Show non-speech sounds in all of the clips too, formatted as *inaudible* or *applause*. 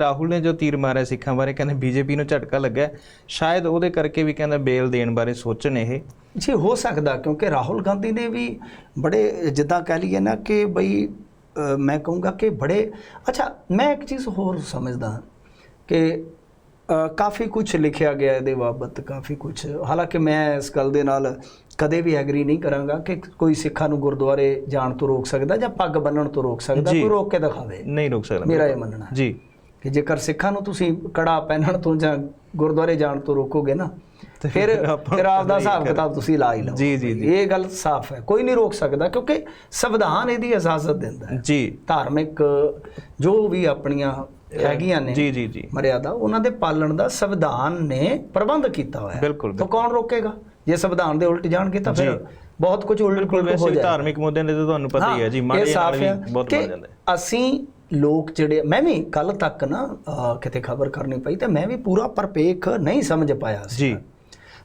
ਰਾਹੁਲ ਨੇ ਜੋ ਤੀਰ ਮਾਰਿਆ ਸਿੱਖਾਂ ਬਾਰੇ ਕਹਿੰਦੇ ਬੀਜੇਪੀ ਨੂੰ ਝਟਕਾ ਲੱਗਾ। ਸ਼ਾਇਦ ਉਹਦੇ ਕਰਕੇ ਵੀ ਕਹਿੰਦਾ ਬੇਲ ਦੇਣ ਬਾਰੇ ਸੋਚਣ ਇਹ। ਜੀ ਹੋ ਸਕਦਾ ਕਿਉਂਕਿ ਰਾਹੁਲ ਗਾਂਧੀ ਨੇ ਵੀ ਬੜੇ ਜਿੱਦਾਂ ਕਹਿ ਲਈਏ ਨਾ ਕਿ ਬਈ ਮੈਂ ਕਹੂੰਗਾ ਕਿ ਬੜੇ ਅੱਛਾ ਮੈਂ ਇੱਕ ਚੀਜ਼ ਹੋਰ ਸਮਝਦਾ ਕਿ ਕਾਫੀ ਕੁਝ ਲਿਖਿਆ ਗਿਆ ਇਹਦੇ ਬਾਬਤ ਕਾਫੀ ਕੁਝ ਹਾਲਾਂਕਿ ਮੈਂ ਇਸ ਗੱਲ ਦੇ ਨਾਲ ਕਦੇ ਵੀ ਐਗਰੀ ਨਹੀਂ ਕਰਾਂਗਾ ਕਿ ਕੋਈ ਸਿੱਖਾਂ ਨੂੰ ਗੁਰਦੁਆਰੇ ਜਾਣ ਤੋਂ ਰੋਕ ਸਕਦਾ ਜਾਂ ਪੱਗ ਬੰਨਣ ਤੋਂ ਰੋਕ ਸਕਦਾ। ਕੋਈ ਰੋਕ ਕੇ ਦਿਖਾਵੇ। ਨਹੀਂ ਰੁਕ ਸਕਦਾ ਮੇਰਾ ਇਹ ਮੰਨਣਾ ਜੀ। ਕਿ ਜੇਕਰ ਸਿੱਖਾਂ ਨੂੰ ਤੁਸੀਂ ਕੜਾ ਪਹਿਨਣ ਤੋਂ ਜਾਂ ਗੁਰਦੁਆਰੇ ਜਾਣ ਤੋਂ ਰੋਕੋਗੇ ਨਾ ਫਿਰ ਫਿਰ ਆਪਾਂ ਦਾ ਹਿਸਾਬ ਕਿਤਾਬ ਤੁਸੀਂ ਲਾ ਹੀ ਲਓ। ਜੀ, ਜੀ। ਇਹ ਗੱਲ ਸਾਫ਼ ਹੈ। ਕੋਈ ਨਹੀਂ ਰੋਕ ਸਕਦਾ ਕਿਉਂਕਿ ਸੰਵਿਧਾਨ ਇਹਦੀ ਇਜਾਜ਼ਤ ਦਿੰਦਾ ਹੈ। ਜੀ। ਧਾਰਮਿਕ ਜੋ ਵੀ ਆਪਣੀਆਂ ਹੈਗੀਆਂ ਨੇ ਜੀ ਜੀ ਜੀ। ਮਰਿਆਦਾ ਉਹਨਾਂ ਦੇ ਪਾਲਣ ਦਾ ਸੰਵਿਧਾਨ ਨੇ ਪ੍ਰਬੰਧ ਕੀਤਾ ਹੋਇਆ ਹੈ। ਬਿਲਕੁਲ, ਤਾਂ ਕੌਣ ਰੋਕੇਗਾ? ਜੇ ਸੰਵਿਧਾਨ ਦੇ ਉਲਟ ਜਾਣਗੇ ਤਾਂ ਫਿਰ। ਬਹੁਤ ਕੁਝ ਉਲਟ ਪੁਲਟ ਹੋ ਜਾਏਗਾ। ਧਾਰਮਿਕ ਮੁੱਦਿਆਂ ਦੇ ਤਾਂ ਤੁਹਾਨੂੰ ਪਤਾ ਹੀ ਹੈ ਜੀ। ਮਾੜੇ ਨਾਲ ਵੀ ਬਹੁਤ ਬਣ ਜਾਂਦਾ ਹੈ ਅਸੀਂ ਲੋਕ ਜਿਹੜੇ ਮੈਂ ਵੀ ਕੱਲ ਤੱਕ ਨਾ ਕਿਤੇ ਖਬਰ ਕਰਨੀ ਪਈ ਤੇ ਮੈਂ ਵੀ ਪੂਰਾ ਪਰਪੇਖ ਨਹੀਂ ਸਮਝ ਪਾਇਆ ਸੀ। ਜੀ।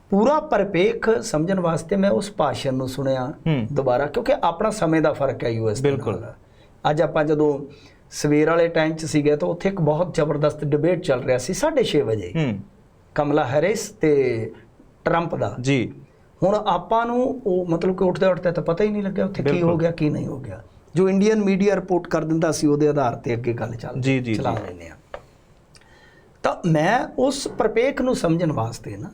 ਪੂਰਾ ਪਰਪੇਖ ਸਮਝਣ ਵਾਸਤੇ ਮੈਂ ਉਸ ਭਾਸ਼ਣ ਨੂੰ ਸੁਣਿਆ ਦੁਬਾਰਾ ਕਿਉਂਕਿ ਆਪਣਾ ਸਮੇਂ ਦਾ ਫ਼ਰਕ ਹੈ ਯੂਐਸ ਬਿਲਕੁਲ। ਅੱਜ ਆਪਾਂ ਜਦੋਂ ਸਵੇਰ ਵਾਲੇ ਟਾਈਮ 'ਚ ਸੀਗੇ ਤਾਂ ਉੱਥੇ ਇੱਕ ਬਹੁਤ ਜ਼ਬਰਦਸਤ ਡਿਬੇਟ ਚੱਲ ਰਿਹਾ ਸੀ 6:30 ਵਜੇ। ਕਮਲਾ ਹੈਰਿਸ ਤੇ ਟਰੰਪ ਦਾ। ਜੀ। ਹੁਣ ਆਪਾਂ ਨੂੰ ਉਹ ਮਤਲਬ ਕਿ ਉੱਠਦੇ ਉੱਠਦੇ ਤਾਂ ਪਤਾ ਹੀ ਨਹੀਂ ਲੱਗਿਆ ਉੱਥੇ ਕੀ। ਹੋ ਗਿਆ ਕੀ ਨਹੀਂ ਹੋ ਗਿਆ। ਜੋ ਇੰਡੀਅਨ ਮੀਡੀਆ ਰਿਪੋਰਟ ਕਰ ਦਿੰਦਾ ਸੀ ਉਹਦੇ ਆਧਾਰ ਤੇ ਅੱਗੇ ਗੱਲ ਚੱਲ ਜੀ, ਜੀ, ਚਲਾ। ਲੈਂਦੇ ਆ ਤਾਂ ਮੈਂ ਉਸ ਪ੍ਰਪੇਖ ਨੂੰ ਸਮਝਣ ਵਾਸਤੇ ਨਾ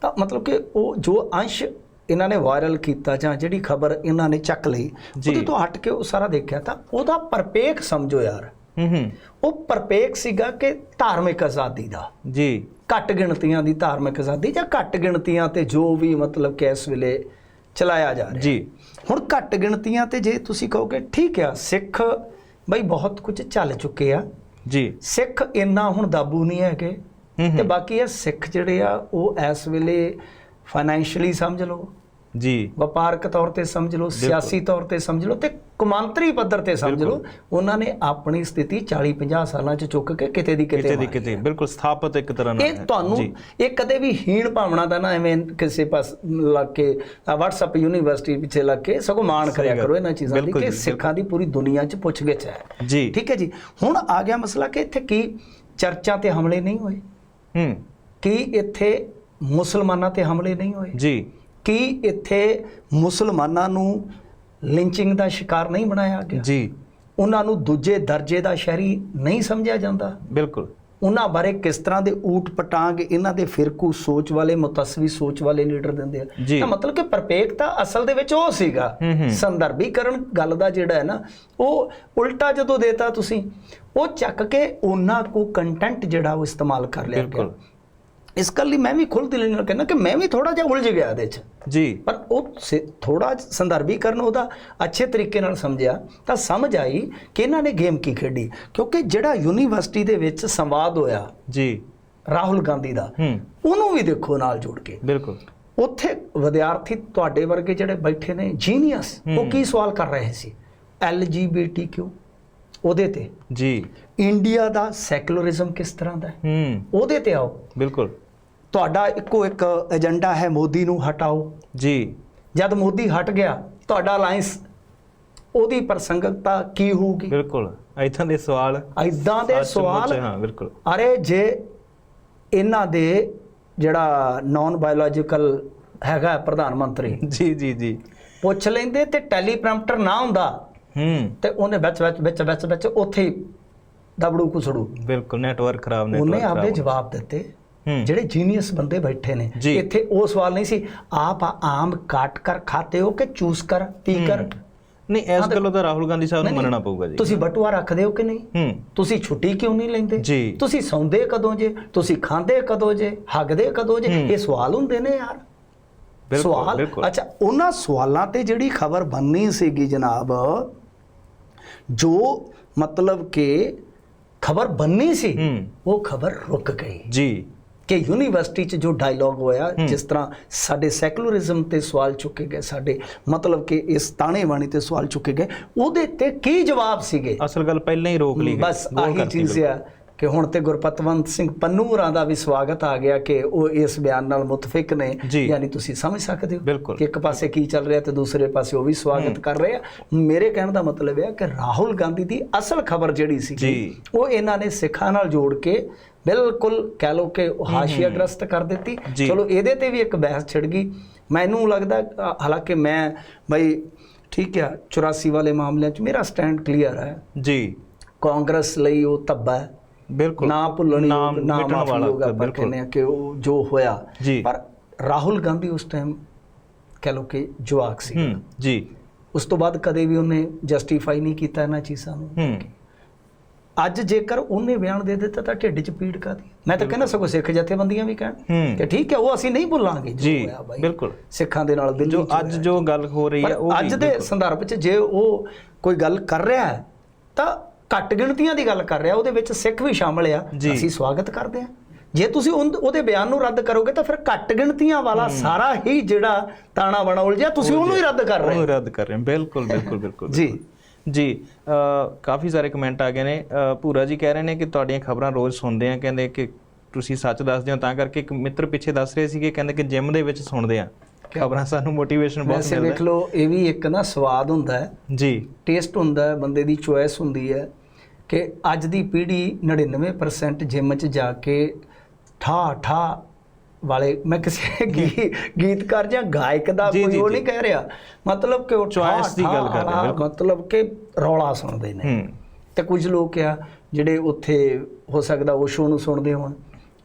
ਤਾਂ ਮਤਲਬ ਕਿ ਉਹ ਜੋ ਅੰਸ਼ ਇਹਨਾਂ ਨੇ ਵਾਇਰਲ ਕੀਤਾ ਜਾਂ ਜਿਹੜੀ ਖਬਰ ਇਹਨਾਂ ਨੇ ਚੱਕ ਲਈ। ਉਹਦੇ ਤੋਂ ਹਟ ਕੇ ਉਹ ਸਾਰਾ ਦੇਖਿਆ ਤਾਂ ਉਹਦਾ ਪ੍ਰਪੇਖ ਸਮਝੋ ਯਾਰ। ਹੂੰ ਹੂੰ। ਉਹ ਪ੍ਰਪੇਖ ਸੀਗਾ ਕਿ ਧਾਰਮਿਕ ਆਜ਼ਾਦੀ ਦਾ। ਜੀ। ਘੱਟ ਗਿਣਤੀਆਂ ਦੀ ਧਾਰਮਿਕ ਆਜ਼ਾਦੀ ਜਾਂ ਘੱਟ ਗਿਣਤੀਆਂ ਤੇ ਜੋ ਵੀ ਮਤਲਬ ਕਿ ਇਸ ਵੇਲੇ ਚਲਾਇਆ ਜਾ ਰਿਹਾ। ਜੀ। ਹੁਣ ਘੱਟ ਗਿਣਤੀਆਂ ਤੇ ਜੇ ਤੁਸੀਂ ਕਹੋਗੇ ਠੀਕ ਆ ਸਿੱਖ ਬਈ ਬਹੁਤ ਕੁਝ ਚੱਲ ਚੁੱਕੇ ਆ। ਜੀ। ਸਿੱਖ ਇੰਨਾ ਹੁਣ ਦਾਬੂ ਨਹੀਂ ਹੈਗੇ। ਤੇ ਬਾਕੀ ਇਹ ਸਿੱਖ ਜਿਹੜੇ ਆ ਉਹ ਇਸ ਵੇਲੇ ਫਾਈਨੈਂਸ਼ੀਅਲੀ ਸਮਝ ਲਓ ਜੀ। ਵਪਾਰਕ ਤੌਰ ਤੇ ਸਮਝ ਲਓ ਸਿਆਸੀ ਤੌਰ ਤੇ ਸਮਝ ਲਓ ਤੇ ਕੌਮਾਂਤਰੀ ਪੱਧਰ ਤੇ ਸਮਝ ਲਓ ਉਹਨਾਂ ਨੇ ਆਪਣੀ ਸਥਿਤੀ 40 50 ਸਾਲਾਂ ਚ ਚੁੱਕ ਕੇ ਕਿਤੇ ਦੀ ਕਿਤੇ ਕਿਤੇ ਦੀ ਕਿਤੇ ਬਿਲਕੁਲ ਸਥਾਪਿਤ ਇੱਕ ਤਰ੍ਹਾਂ ਨਾਲ ਇਹ। ਤੁਹਾਨੂੰ ਇਹ ਕਦੇ ਵੀ ਹੀਣ ਭਾਵਨਾ ਦਾ ਨਾ ਐਵੇਂ ਕਿਸੇ ਪਾਸ ਲੱਗ ਕੇ WhatsApp ਯੂਨੀਵਰਸਿਟੀ ਪਿੱਛੇ ਲੱਗ ਕੇ ਸਗੋਂ ਮਾਣ ਕਰਿਆ। ਕਰੋ ਇਹਨਾਂ ਚੀਜ਼ਾਂ ਦੀ ਕਿ ਸਿੱਖਾਂ ਦੀ ਪੂਰੀ ਦੁਨੀਆ 'ਚ ਪੁੱਛਗਿੱਛ ਹੈ। ਜੀ। ਠੀਕ ਹੈ ਜੀ। ਹੁਣ ਆ ਗਿਆ ਮਸਲਾ ਕਿ ਇੱਥੇ ਕੀ ਚਰਚਾਂ ਤੇ ਹਮਲੇ ਨਹੀਂ ਹੋਏ? ਹੂੰ। ਕੀ ਇੱਥੇ ਮੁਸਲਮਾਨਾਂ ਤੇ ਹਮਲੇ ਨਹੀਂ ਹੋਏ? ਜੀ। ਕੀ ਇੱਥੇ ਮੁਸਲਮਾਨਾਂ ਨੂੰ ਲਿੰਚਿੰਗ ਦਾ ਸ਼ਿਕਾਰ ਨਹੀਂ ਬਣਾਇਆ ਗਿਆ। ਜੀ। ਉਹਨਾਂ ਨੂੰ ਦੂਜੇ ਦਰਜੇ ਦਾ ਸ਼ਹਿਰੀ ਨਹੀਂ ਸਮਝਿਆ ਜਾਂਦਾ। ਬਿਲਕੁਲ। ਉਹਨਾਂ ਬਾਰੇ ਕਿਸ ਤਰ੍ਹਾਂ ਦੇ ਊਟ ਪਟਾਂਗ ਇਹਨਾਂ ਦੇ ਫਿਰਕੂ ਸੋਚ ਵਾਲੇ ਮੁਤਸਵੀ ਸੋਚ ਵਾਲੇ ਲੀਡਰ ਦਿੰਦੇ ਆ। ਤਾਂ ਮਤਲਬ ਕਿ ਪ੍ਰਪੇਕ ਤਾਂ ਅਸਲ ਦੇ ਵਿੱਚ ਉਹ ਸੀਗਾ। ਸੰਦਰਭੀਕਰਨ ਗੱਲ ਦਾ ਜਿਹੜਾ ਹੈ ਨਾ ਉਹ ਉਲਟਾ ਜਦੋਂ ਦੇਤਾ ਤੁਸੀਂ ਉਹ ਚੱਕ ਕੇ ਉਹਨਾਂ ਕੋ ਕੰਟੈਂਟ ਜਿਹੜਾ ਉਹ ਇਸਤੇਮਾਲ ਕਰ ਲਿਆ ਗਿਆ। ਬਿਲਕੁਲ। ਇਸ ਗੱਲ ਲਈ ਮੈਂ ਵੀ ਖੁੱਲ੍ਹ ਦਿਲ ਨਾਲ ਕਹਿੰਦਾ ਕਿ ਮੈਂ ਵੀ ਥੋੜਾ ਜਿਹਾ ਉਲਝ ਗਿਆ ਇਹਦੇ 'ਚ। ਜੀ। ਪਰ ਉਹ ਥੋੜਾ ਸੰਦਰਭੀਕਰਨ ਉਹਦਾ ਅੱਛੇ ਤਰੀਕੇ ਨਾਲ ਸਮਝਿਆ ਤਾਂ ਸਮਝ ਆਈ ਕਿ ਇਹਨਾਂ ਨੇ ਗੇਮ ਕੀ ਖੇਡੀ। ਕਿਉਂਕਿ ਜਿਹੜਾ ਯੂਨੀਵਰਸਿਟੀ ਦੇ ਵਿੱਚ ਸੰਵਾਦ ਹੋਇਆ ਜੀ। ਰਾਹੁਲ ਗਾਂਧੀ ਦਾ ਉਹਨੂੰ ਵੀ ਦੇਖੋ ਨਾਲ ਜੋੜ ਕੇ। ਬਿਲਕੁਲ। ਉੱਥੇ ਵਿਦਿਆਰਥੀ ਤੁਹਾਡੇ ਵਰਗੇ ਜਿਹੜੇ ਬੈਠੇ ਨੇ ਜੀਨੀਅਸ ਉਹ। ਕੀ ਸਵਾਲ ਕਰ ਰਹੇ ਸੀ? ਐਲਜੀਬੀਟੀਕਿਊ ਉਹਦੇ ਤੇ। ਜੀ। ਇੰਡੀਆ ਦਾ ਸੈਕੂਲਰਿਜ਼ਮ ਕਿਸ ਤਰ੍ਹਾਂ ਦਾ ਹੈ? ਹੂੰ। ਉਹਦੇ ਤੇ ਆਓ। ਬਿਲਕੁਲ। ਤੁਹਾਡਾ ਇੱਕੋ ਇੱਕ ਏਜੰਡਾ ਹੈ ਮੋਦੀ ਨੂੰ ਹਟਾਓ। ਜੀ। ਜਦ ਮੋਦੀ ਹਟ ਗਿਆ ਤੁਹਾਡਾ ਅਲਾਈਅੰਸ ਉਹਦੀ ਪ੍ਰਸੰਗਕਤਾ ਕੀ ਹੋਊਗੀ? ਬਿਲਕੁਲ। ਇਥਾਂ ਦੇ ਸਵਾਲ ਐਦਾਂ ਦੇ ਸਵਾਲ ਹਾਂ ਬਿਲਕੁਲ। ਅਰੇ ਜੇ ਇਹਨਾਂ ਦੇ ਜਿਹੜਾ ਨਾਨ ਬਾਇਓਲੋਜੀਕਲ ਹੈਗਾ ਪ੍ਰਧਾਨ ਮੰਤਰੀ ਜੀ ਜੀ ਜੀ। ਪੁੱਛ ਲੈਂਦੇ ਤੇ ਟੈਲੀਪ੍ਰੈਂਪਟਰ ਨਾ ਹੁੰਦਾ ਹੂੰ। ਤੇ ਉਹਨੇ ਵਿੱਚ ਵਿੱਚ ਵਿੱਚ ਵਿੱਚ ਵਿੱਚ ਉੱਥੇ ਦਬੜੂ ਕੁਸੜੂ ਬਿਲਕੁਲ ਨੈਟਵਰਕ ਖਰਾਬ ਉਹਨੇ ਨੈਟਵਰਕ ਆਪਦੇ ਜਵਾਬ ਦਿੱਤੇ। ਜਿਹੜੇ ਜੀਨੀਅਸ ਬੰਦੇ ਬੈਠੇ ਨੇ। ਇੱਥੇ ਉਹ ਸਵਾਲ ਨਹੀਂ ਸੀ ਆਪ ਆਮ ਕਾਟ ਕਰ ਖਾਤੇ ਹੋ ਕਿ ਚੂਸ ਕਰ ਪੀ ਕਰ। ਨਹੀਂ ਇਸ ਗੱਲੋਂ ਤਾਂ ਰਾਹੁਲ ਗਾਂਧੀ ਸਾਹਿਬ ਨੂੰ ਮੰਨਣਾ ਪਊਗਾ ਜੀ। ਤੁਸੀਂ ਬਟੂਆ ਰੱਖਦੇ ਹੋ ਕਿ ਨਹੀਂ? ਤੁਸੀਂ ਛੁੱਟੀ ਕਿਉਂ ਨਹੀਂ ਲੈਂਦੇ। ਤੁਸੀਂ ਸੌਂਦੇ ਕਦੋਂ ਜੇ? ਤੁਸੀਂ ਖਾਂਦੇ ਕਦੋਂ ਜੇ? ਹੱਗਦੇ ਕਦੋਂ ਜੇ। ਇਹ ਸਵਾਲ ਹੁੰਦੇ ਨੇ ਯਾਰ। ਸਵਾਲ ਅੱਛਾ ਉਹਨਾਂ ਸਵਾਲਾਂ ਤੇ ਜਿਹੜੀ ਖਬਰ ਬੰਨੀ ਸੀਗੀ ਜਨਾਬ ਜੋ ਮਤਲਬ ਕਿ ਖਬਰ ਬੰਨੀ ਸੀ ਉਹ ਖਬਰ ਰੁਕ ਗਈ। ਜੀ। ਕਿ ਯੂਨੀਵਰਸਿਟੀ 'ਚ ਜੋ ਡਾਇਲੌਗ ਹੋਇਆ। ਜਿਸ ਤਰ੍ਹਾਂ ਸਾਡੇ ਸੈਕੂਲਰਿਜ਼ਮ ਤੇ ਸਵਾਲ ਚੁੱਕੇ ਗਏ ਸਾਡੇ ਮਤਲਬ ਕਿ ਇਸ ਤਾਣੇ ਬਾਣੀ ਤੇ ਸਵਾਲ ਚੁੱਕੇ ਗਏ ਉਹਦੇ ਤੇ ਕੀ ਜਵਾਬ ਸੀਗੇ ਅਸਲ ਗੱਲ ਪਹਿਲਾਂ ਹੀ ਰੋਕ ਲਈ ਗਈ ਬਸ ਆਹੀ ਚੀਜ਼। ਆ ਕਿ ਹੁਣ ਤੇ ਗੁਰਪਤਵੰਤ ਸਿੰਘ ਪੰਨੂ ਹੋਰਾਂ ਦਾ ਵੀ ਸਵਾਗਤ ਆ ਗਿਆ ਕਿ ਉਹ ਇਸ ਬਿਆਨ ਨਾਲ ਮੁਤਫਿਕ ਨੇ। ਯਾਨੀ ਤੁਸੀਂ ਸਮਝ ਸਕਦੇ ਹੋ। ਕਿ ਇੱਕ ਪਾਸੇ ਕੀ ਚੱਲ ਰਿਹਾ ਤੇ ਦੂਸਰੇ ਪਾਸੇ ਉਹ ਵੀ ਸਵਾਗਤ ਕਰ ਰਹੇ ਆ ਮੇਰੇ ਕਹਿਣ ਦਾ ਮਤਲਬ ਇਹ ਹੈ ਕਿ ਰਾਹੁਲ ਗਾਂਧੀ ਦੀ ਅਸਲ ਖਬਰ ਜਿਹੜੀ ਸੀ। ਉਹ ਇਹਨਾਂ ਨੇ ਸਿੱਖਾਂ ਨਾਲ ਜੋੜ ਕੇ ਬਿਲਕੁਲ ਕਹਿ ਲੋ ਕਿ ਉਹ ਹਾਸ਼ੀਆਗ੍ਰਸਤ ਕਰ ਦਿੱਤੀ। ਚਲੋ ਇਹਦੇ ਤੇ ਵੀ ਇੱਕ ਬਹਿਸ ਛਿੜ ਗਈ। ਮੈਨੂੰ ਲੱਗਦਾ ਹਾਲਾਂਕਿ ਮੈਂ ਬਈ ਠੀਕ ਆ 84 ਵਾਲੇ ਮਾਮਲਿਆਂ 'ਚ ਮੇਰਾ ਸਟੈਂਡ ਕਲੀਅਰ ਹੈ। ਜੀ। ਕਾਂਗਰਸ ਲਈ ਉਹ ਧੱਬਾ ਹੈ। ਬਿਲਕੁਲ। ਨਾ ਭੁੱਲਣ ਨਾ ਮਿਟਣ ਮਾਫੀ ਆਪਾਂ ਬਿਲਕੁਲ। ਕਹਿੰਦੇ ਆ ਕਿ ਉਹ ਜੋ ਹੋਇਆ। ਪਰ ਰਾਹੁਲ ਗਾਂਧੀ ਉਸ ਟਾਈਮ ਕਹਿ ਲੋ ਕਿ ਜਵਾਕ ਸੀ ਹੂੰ ਜੀ। ਉਸ ਤੋਂ ਬਾਅਦ ਕਦੇ ਵੀ ਉਹਨੇ ਜਸਟੀਫਾਈ ਨਹੀਂ ਕੀਤਾ ਇਹਨਾਂ ਚੀਜ਼ਾਂ ਨੂੰ। ਹੂੰ। ਅੱਜ ਜੇਕਰ ਉਹਨੇ ਬਿਆਨ ਦੇ ਦਿੱਤਾ ਤਾਂ ਢਿੱਡ 'ਚ ਪੀੜ ਕਾਦੀ ਮੈਂ ਤਾਂ ਕਹਿੰਦਾ ਸਗੋਂ ਸਿੱਖ ਜਥੇਬੰਦੀਆਂ ਵੀ ਕਹਿਣ ਕਿ ਠੀਕ ਹੈ ਉਹ ਅਸੀਂ ਨਹੀਂ ਭੁੱਲਾਂਗੇ ਜੋ ਜੀ, ਹੋਇਆ ਬਾਈ। ਬਿਲਕੁਲ। ਸਿੱਖਾਂ ਦੇ ਨਾਲ ਦਿੱਲੀ ਜੋ ਅੱਜ। ਜੋ ਗੱਲ ਹੋ ਰਹੀ ਹੈ ਉਹ ਅੱਜ ਦੇ। ਸੰਦਰਭ 'ਚ ਜੇ ਉਹ ਕੋਈ ਗੱਲ ਕਰ ਰਿਹਾ ਹੈ ਤਾਂ ਘੱਟ ਗਿਣਤੀਆਂ ਦੀ ਗੱਲ ਕਰ ਰਿਹਾ ਉਹਦੇ ਵਿੱਚ ਸਿੱਖ ਵੀ ਸ਼ਾਮਲ ਆ। ਅਸੀਂ ਸਵਾਗਤ ਕਰਦੇ ਹਾਂ। ਜੇ ਤੁਸੀਂ ਉਹਦੇ ਬਿਆਨ ਨੂੰ ਰੱਦ ਕਰੋਗੇ ਤਾਂ ਫਿਰ ਘੱਟ ਗਿਣਤੀਆਂ ਵਾਲਾ ਸਾਰਾ ਹੀ ਜਿਹੜਾ ਤਾਣਾ ਬਣਾ ਉਲਝਿਆ ਤੁਸੀਂ ਉਹਨੂੰ ਹੀ ਰੱਦ ਕਰ ਰਹੇ ਉਹਨੂੰ ਹੋ। ਰੱਦ ਕਰ ਰਹੇ ਹਾਂ। ਬਿਲਕੁਲ ਬਿਲਕੁਲ ਬਿਲਕੁਲ ਜੀ। ਜੀ ਕਾਫੀ ਸਾਰੇ ਕਮੈਂਟ ਆ ਗਏ ਨੇ। ਭੂਰਾ ਜੀ ਕਹਿ ਰਹੇ ਨੇ ਕਿ ਤੁਹਾਡੀਆਂ ਖਬਰਾਂ ਰੋਜ਼ ਸੁਣਦੇ ਆ। ਕਹਿੰਦੇ ਕਿ ਤੁਸੀਂ ਸੱਚ ਦੱਸਦੇ ਹੋ ਤਾਂ ਕਰਕੇ ਇੱਕ ਮਿੱਤਰ ਪਿੱਛੇ ਦੱਸ ਰਹੇ ਸੀਗੇ ਕਹਿੰਦੇ ਕਿ ਜਿਮ ਦੇ ਵਿੱਚ ਸੁਣਦੇ ਆ। ਖਬਰਾਂ ਸਾਨੂੰ ਮੋਟੀਵੇਸ਼ਨ ਬਹੁਤ ਵੈਸੇ ਮਿਲਦਾ। ਵੇਖ ਲਓ ਇਹ ਵੀ ਇੱਕ ਨਾ ਸਵਾਦ ਹੁੰਦਾ ਹੈ। ਹੈ। ਜੀ। ਟੇਸਟ ਹੁੰਦਾ ਹੈ ਬੰਦੇ ਦੀ ਚੁਆਇਸ ਹੁੰਦੀ ਹੈ ਕਿ ਅੱਜ ਦੀ ਪੀੜ੍ਹੀ 99% ਜਿਮ 'ਚ ਜਾ ਕੇ ਠਾ ਠਾ ਵਾਲੇ ਮੈਂ ਕਿਸੇ ਗੀ- ਗੀਤਕਾਰ ਜਾਂ ਗਾਇਕ ਦਾ ਜੀ, ਕੋਈ ਜੀ, ਉਹ ਜੀ। ਨਹੀਂ ਕਹਿ ਰਿਹਾ। ਮਤਲਬ ਕਿ ਉਹ Choice ਦੀ ਗੱਲ ਕਰ ਰਹੇ, ਬਿਲਕੁਲ। ਮਤਲਬ ਕਿ ਰੌਲਾ ਸੁਣਦੇ ਨੇ। ਹੂੰ। ਤੇ ਕੁਝ ਲੋਕ ਆ ਜਿਹੜੇ ਉੱਥੇ ਹੋ ਸਕਦਾ ਓਸ਼ੋ ਨੂੰ ਸੁਣਦੇ ਹੋਣ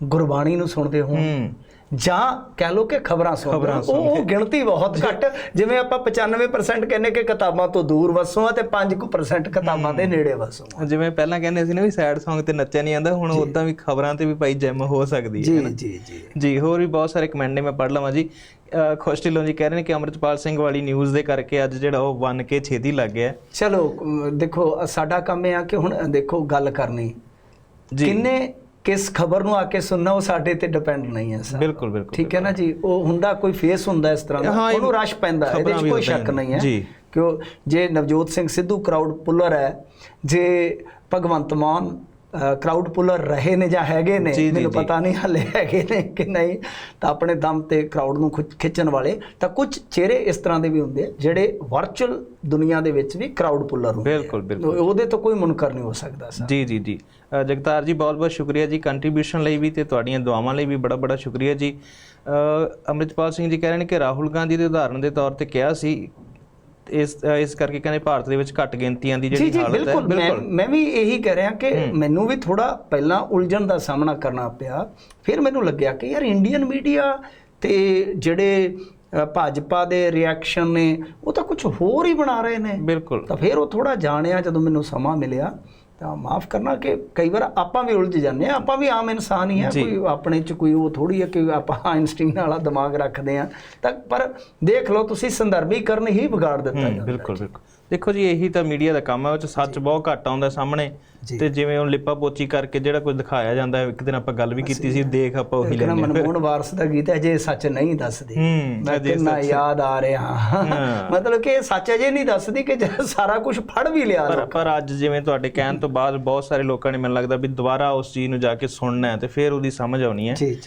ਗੁਰਬਾਣੀ ਨੂੰ ਸੁਣਦੇ ਹੋਣ। ਹੂੰ। ਜਾਂ ਕਹਿ ਲੋ ਕਿ ਖਬਰਾਂ ਸੁਣਦੇ। ਉਹ ਗਿਣਤੀ ਬਹੁਤ ਘੱਟ। ਜਿਵੇਂ ਆਪਾਂ 95% ਕਹਿੰਦੇ ਕਿ ਕਿਤਾਬਾਂ ਤੋਂ ਦੂਰ ਵਸੋਂ ਆ ਤੇ 5% ਕਿਤਾਬਾਂ ਦੇ ਨੇੜੇ ਵਸੋਂ। ਜਿਵੇਂ ਪਹਿਲਾਂ ਕਹਿੰਦੇ ਸੀ ਨਾ ਵੀ ਸੈਡ Song ਤੇ ਨੱਚਿਆ ਨਹੀਂ ਜਾਂਦਾ ਹੁਣ ਉਦਾਂ ਵੀ ਖਬਰਾਂ ਤੇ ਵੀ ਭਾਈ ਜਿਮ ਹੋ ਸਕਦੀ ਹੈ ਜੀ। ਜੀ ਜੀ। ਹੋਰ ਵੀ ਬਹੁਤ ਸਾਰੇ ਕਮੈਂਟ ਨੇ ਮੈਂ ਪੜ੍ਹ ਲਵਾਂ ਜੀ। ਖੁਸ਼ ਢਿੱਲੋਂ ਜੀ ਕਹਿ ਰਹੇ ਨੇ ਕਿ ਅਮਰਿਤਪਾਲ ਸਿੰਘ ਵਾਲੀ ਨਿਊਜ਼ ਦੇ ਕਰਕੇ ਅੱਜ ਜਿਹੜਾ ਉਹ ਬਨ ਕੇ ਛੇਤੀ ਲੱਗ ਗਿਆ। ਚਲੋ ਦੇਖੋ ਸਾਡਾ ਕੰਮ ਇਹ ਆ ਕਿ ਹੁਣ ਦੇਖੋ ਗੱਲ ਕਰਨੀ। ਜੀ। ਕਿੰਨੇ ਕਿਸ ਖਬਰ ਨੂੰ ਆ ਕੇ ਸੁਣਨਾ ਉਹ ਸਾਡੇ ਤੇ ਡਿਪੈਂਡ ਨਹੀਂ ਹੈ ਸਰ। ਬਿਲਕੁਲ ਬਿਲਕੁਲ ਠੀਕ ਹੈ ਨਾ ਜੀ? ਉਹ ਹੁੰਦਾ ਕੋਈ ਫੇਸ ਹੁੰਦਾ ਇਸ ਤਰ੍ਹਾਂ ਦਾ ਉਹਨੂੰ ਰਸ਼ ਪੈਂਦਾ ਇਹਦੇ ਖਬਰਾਂ 'ਚ ਵੀ ਕੋਈ ਸ਼ੱਕ ਨਹੀਂ ਹੈ। ਜੀ। ਕਿਉਂ? ਜੇ ਨਵਜੋਤ ਸਿੰਘ ਸਿੱਧੂ ਕਰਾਊਡ ਪੁੱਲਰ ਹੈ ਜੇ ਭਗਵੰਤ ਮਾਨ ਕਰਾਊਡ ਪੁੱਲਰ ਰਹੇ ਨੇ ਜਾਂ ਹੈਗੇ ਨੇ ਮੈਨੂੰ। ਪਤਾ ਨਹੀਂ ਹਲੇ ਹੈਗੇ ਨੇ ਕਿ ਨਹੀਂ ਤਾਂ ਆਪਣੇ ਦਮ ਤੇ ਕਰਾਊਡ ਨੂੰ ਖਿੱਚ- ਖਿੱਚਣ ਵਾਲੇ ਤਾਂ ਕੁਝ ਚਿਹਰੇ ਇਸ ਤਰ੍ਹਾਂ ਦੇ ਵੀ ਹੁੰਦੇ ਆ ਜਿਹੜੇ ਵਰਚੁਅਲ ਦੁਨੀਆ ਦੇ ਵਿੱਚ ਵੀ ਕਰਾਊਡ ਪੁੱਲਰ ਹੁੰਦੇ। ਬਿਲਕੁਲ, ਬਿਲਕੁਲ। ਉਹਦੇ ਤੋਂ ਕੋਈ ਮੁਨਕਰ ਨਹੀਂ ਹੋ ਸਕਦਾ ਸਰ ਜੀ ਜੀ ਜੀ ਜਗਤਾਰ ਜੀ ਬਹੁਤ ਬਹੁਤ ਸ਼ੁਕਰੀਆ ਜੀ ਕੰਟਰੀਬਿਊਸ਼ਨ ਲਈ ਵੀ ਤੇ ਤੁਹਾਡੀਆਂ ਦੁਆਵਾਂ ਲਈ ਵੀ ਬੜਾ ਬੜਾ ਸ਼ੁਕਰੀਆ ਜੀ ਅ, ਅੰਮ੍ਰਿਤਪਾਲ ਸਿੰਘ ਜੀ ਕਹਿ ਰਹੇ ਨੇ ਕਿ ਰਾਹੁਲ ਗਾਂਧੀ ਦੇ ਉਦਾਹਰਣ ਦੇ ਤੌਰ ਤੇ ਕਿਹਾ ਸੀ ਇਸ ਇਸ ਕਰਕੇ ਕਹਿੰਦੇ ਭਾਰਤ ਦੇ ਵਿੱਚ ਘੱਟ ਗਿਣਤੀਆਂ ਦੀ ਜਿਹੜੀ ਹਾਲਤ ਹੈ। ਬਿਲਕੁਲ ਮੈਂ ਵੀ ਇਹੀ ਕਹਿ ਰਿਹਾ ਕਿ ਮੈਨੂੰ ਵੀ ਥੋੜਾ ਪਹਿਲਾਂ ਉਲਝਣ ਦਾ ਸਾਹਮਣਾ ਕਰਨਾ ਪਿਆ। ਫਿਰ ਮੈਨੂੰ ਲੱਗਿਆ ਕਿ ਯਾਰ ਇੰਡੀਅਨ ਮੀਡੀਆ ਤੇ ਜਿਹੜੇ ਭਾਜਪਾ ਦੇ ਰਿਐਕਸ਼ਨ ਨੇ ਉਹ ਤਾਂ ਕੁਝ ਹੋਰ ਹੀ ਬਣਾ ਰਹੇ ਨੇ। ਬਿਲਕੁਲ। ਤਾਂ ਫਿਰ ਉਹ ਥੋੜਾ ਜਾਣਿਆ ਜਦੋਂ ਮੈਨੂੰ ਸਮਾਂ ਮਿਲਿਆ। ਤਾਂ ਮਾਫ ਕਰਨਾ ਕਿ ਕਈ ਵਾਰ ਆਪਾਂ ਵੀ ਉਲਝ ਜਾਂਦੇ ਆ ਆਪਾਂ ਵੀ ਆਮ ਇਨਸਾਨ ਹੀ ਆ। ਕੋਈ ਆਪਣੇ ਚ ਕੋਈ ਉਹ ਥੋੜੀ ਹੈ ਕਿ ਆਪਾਂ *laughs* ਆਇਨਸਟੀਨ ਵਾਲਾ ਦਿਮਾਗ ਰੱਖਦੇ ਆ ਤਾਂ ਪਰ ਦੇਖ ਲਓ ਤੁਸੀਂ ਸੰਦਰਭੀਕਰਨ ਹੀ ਵਿਗਾੜ ਦਿੱਤਾ ਜਾਂਦਾ ਬਿਲਕੁਲ ਬਿਲਕੁਲ। ਦੇਖੋ ਜੀ ਇਹੀ ਤਾਂ ਮੀਡੀਆ ਦਾ ਕੰਮ ਹੈ ਉਹ ਚ ਸੱਚ ਬਹੁਤ ਘੱਟ ਆਉਂਦਾ ਸਾਹਮਣੇ। ਤੇ ਜਿਵੇਂ ਉਹ ਲਿਪਾ ਪੋਚੀ ਕਰਕੇ ਜਿਹੜਾ ਕੁਝ ਦਿਖਾਇਆ ਜਾਂਦਾ ਹੈ ਇੱਕ ਦਿਨ ਆਪਾਂ ਗੱਲ ਵੀ ਕੀਤੀ ਸੀ ਦੇਖ ਆਪਾਂ ਉਹੀ ਲੈਂਦੇ ਹਾਂ। ਮਨਮੋਹਨ ਵਾਰਸ ਦਾ ਗੀਤ ਹੈ ਜੇ ਸੱਚ ਨਹੀਂ ਦੱਸਦੀ। ਮੈਂ ਕਿੰਨਾ ਯਾਦ ਆ ਰਿਹਾ। ਮਤਲਬ ਕਿ ਸੱਚ ਅਜੇ ਨਹੀਂ ਦੱਸਦੀ ਕਿ ਸਾਰਾ ਕੁਝ ਫੜ ਵੀ ਲਿਆ ਪਰ ਅੱਜ ਜਿਵੇਂ ਤੁਹਾਡੇ ਕਹਿਣ ਤੋਂ ਬਾਅਦ ਬਹੁਤ ਸਾਰੇ ਲੋਕਾਂ ਨੇ ਮੈਨੂੰ ਲੱਗਦਾ ਵੀ ਦੁਬਾਰਾ ਉਸ ਚੀਜ਼ ਨੂੰ ਜਾ ਕੇ ਸੁਣਨਾ ਹੈ ਤੇ ਫਿਰ ਉਹਦੀ ਸਮਝ ਆਉਣੀ ਹੈ। ਜੀ।